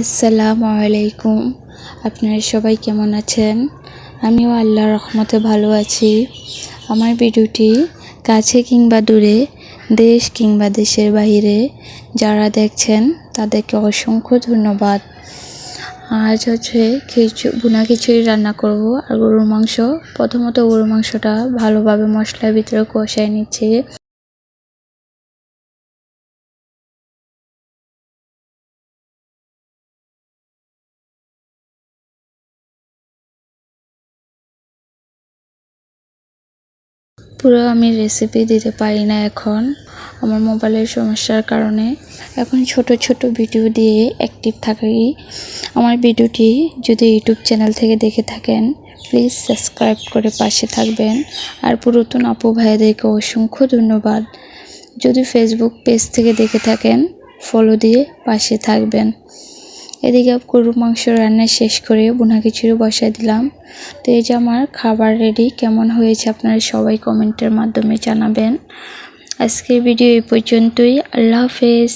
আসসালামু আলাইকুম আপনারা সবাই কেমন আছেন? আমিও আল্লাহর রহমতে ভালো আছি। আমার ভিডিওটি কাছে কিংবা দূরে, দেশ কিংবা দেশের বাইরে যারা দেখছেন, তাদেরকে অসংখ্য ধন্যবাদ। আজ হচ্ছে খিচু ভুনা খিচুড়ি রান্না করব আর গরুর মাংস। প্রথমত গরুর মাংসটা ভালোভাবে মশলার ভিতরে কষায় নিচ্ছি। পুরো আমি রেসিপি দিতে পারি না এখন আমার মোবাইলের সমস্যার কারণে। এখন ছোট ছোট ভিডিও দিয়ে অ্যাক্টিভ থাকি। আমার ভিডিওটি যদি ইউটিউব চ্যানেল থেকে দেখে থাকেন প্লিজ সাবস্ক্রাইব করে পাশে থাকবেন। আর পুরাতন আপু ভাইয়াদেরকে অসংখ্য ধন্যবাদ। যদি ফেসবুক পেজ থেকে দেখে থাকেন ফলো দিয়ে পাশে থাকবেন। এদিকে গরুর মাংস রান্না শেষ করে বোনা খিচুড়ি বসাই দিলাম। তো এই যে আমার খাবার রেডি কেমন হয়েছে আপনারা সবাই কমেন্টের মাধ্যমে জানাবেন। আজকের ভিডিও এই পর্যন্তই, আল্লাহ হাফেজ।